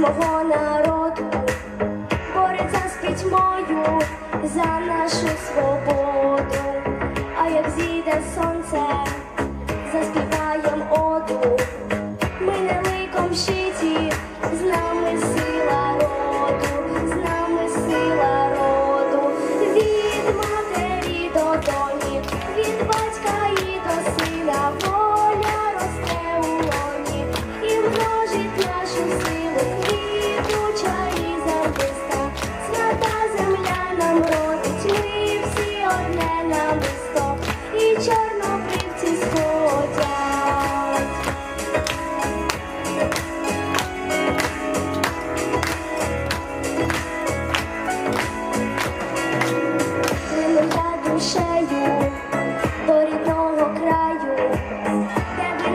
мого народу, бореться з пітьмою за нашу свободу, а як зійде сонце, заспіває.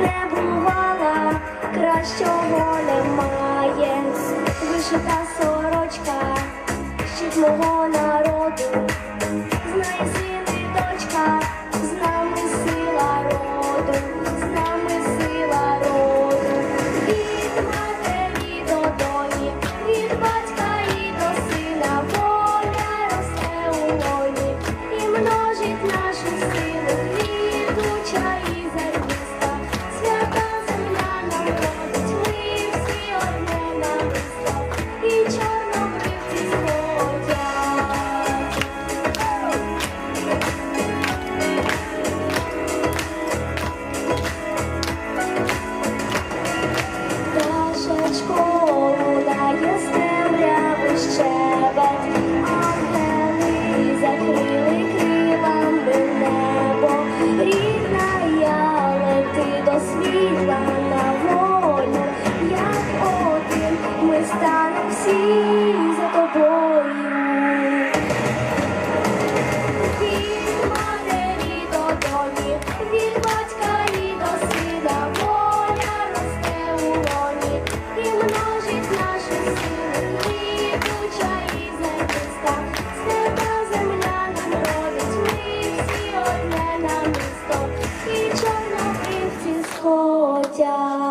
не бувала, кращого немає, вишита сорочка, щит мого на. 家。